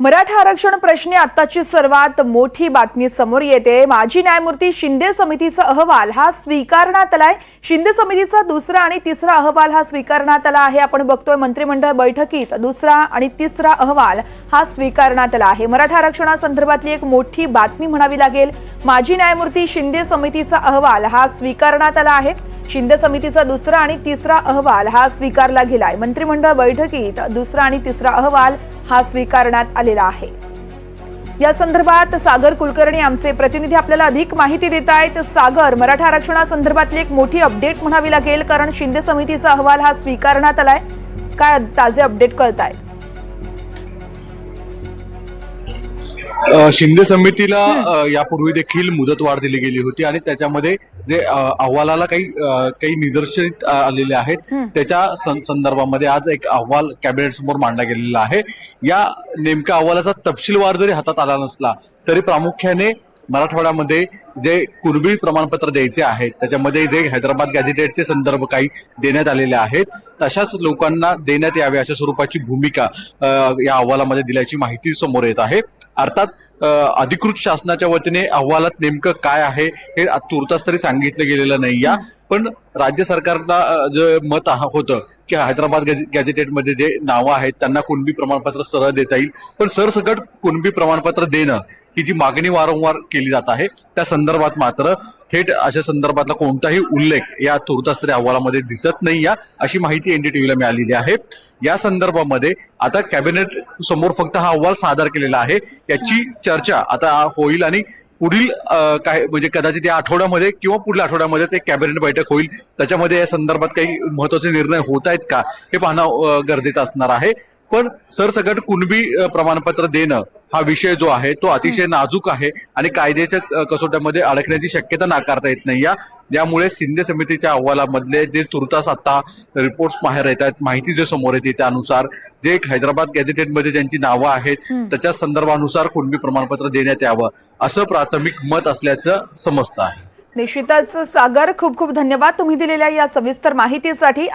मराठा आरक्षण प्रश्नी आत्ताची सर्वात मोठी बातमी समोर येते. माजी न्यायमूर्ती शिंदे समितीचा अहवाल हा स्वीकारण्यात आलाय. शिंदे समितीचा दुसरा आणि तिसरा अहवाल हा स्वीकारण्यात आला आहे. आपण बघतोय मंत्रिमंडळ बैठकीत दुसरा आणि तिसरा अहवाल हा स्वीकारण्यात आला आहे. मराठा आरक्षणासंदर्भातली एक मोठी बातमी म्हणावी लागेल. माजी न्यायमूर्ती शिंदे समितीचा अहवाल हा स्वीकारण्यात आला आहे. शिंदे समितीचा दुसरा आणि तिसरा अहवाल हा स्वीकारला गेलाय. मंत्रिमंडळ बैठकीत दुसरा आणि तिसरा अहवाल हा स्वीकारण्यात आलेला आहे. या संदर्भात सागर कुलकर्णी आमचे प्रतिनिधी आपल्याला अधिक माहिती देत आहेत. सागर मराठा आरक्षणासंदर्भातली एक मोठी अपडेट म्हणावी लागेल कारण शिंदे समितीचा अहवाल हा स्वीकारण्यात आलाय. काय ताजे अपडेट कळत आहेत शिंदे समितीला यापूर्वी देखील मुदतवाढ दिली गेली होती आणि त्याच्यामध्ये जे अहवालाला काही काही निदर्शनित अ, आलेले आहेत त्याच्या संदर्भामध्ये आज एक अहवाल कॅबिनेट समोर मांडला गेलेला आहे. या नेमक्या अहवालाचा तपशीलवार जरी हातात आला नसला तरी प्रामुख्याने मराठवाड्यामध्ये जे कुणबी प्रमाणपत्र द्यायचे आहेत त्याच्यामध्ये जे हैदराबाद गॅझेटेडचे संदर्भ काही देण्यात आलेले आहेत तशाच लोकांना देण्यात यावे अशा स्वरूपाची भूमिका या अहवालामध्ये दिल्याची माहिती समोर येत आहे. अर्थात अधिकृत शासनाच्या वतीने अहवालात नेमकं काय आहे हे तुर्तास तरी सांगितलं गेलेलं नाही या. पण राज्य सरकारला जे मत होतं की हैदराबाद गॅझे- गॅझेटेडमध्ये जे नावं आहेत त्यांना कुणबी प्रमाणपत्र सरळ देता येईल. पण सरसकट कुणबी प्रमाणपत्र देणं ही जी मागणी वारंवार केली जात आहे त्या संदर्भात मात्र थेट अशा संदर्भातला कोणताही उल्लेख या तुर्तास तरी अहवालामध्ये दिसत नाही या अशी माहिती एनडीटीव्हीला मिळालेली आहे. या संदर्भामध्ये आता कॅबिनेट समोर फक्त हा अहवाल सादर केलेला आहे याची चर्चा आता होईल आणि पुढील काय म्हणजे कदाचित या आठवड्यामध्ये किंवा पुढल्या आठवड्यामध्येच एक कॅबिनेट बैठक होईल. त्याच्यामध्ये या संदर्भात काही महत्त्वाचे निर्णय होत आहेत का हे पाहणं गरजेचं असणार आहे. पण सरसकट कुणबी प्रमाणपत्र देणं हा विषय जो आहे तो अतिशय नाजूक आहे आणि कायद्याच्या कसोट्यामध्ये अडकण्याची शक्यता नाकारता येत नाही. या यामुळे शिंदे समितीच्या अहवालामधले जे तुर्तास आता रिपोर्ट्स बाहेर येतात माहिती जे समोर येते त्यानुसार जे हैदराबाद गॅझेटेडमध्ये ज्यांची नावं आहेत त्याच्या संदर्भानुसार कुणबी प्रमाणपत्र देण्यात यावं असं प्राथमिक मत असल्याचं समजतं आहे. निश्चितच सागर खूप खूप धन्यवाद तुम्ही दिलेल्या या सविस्तर माहितीसाठी.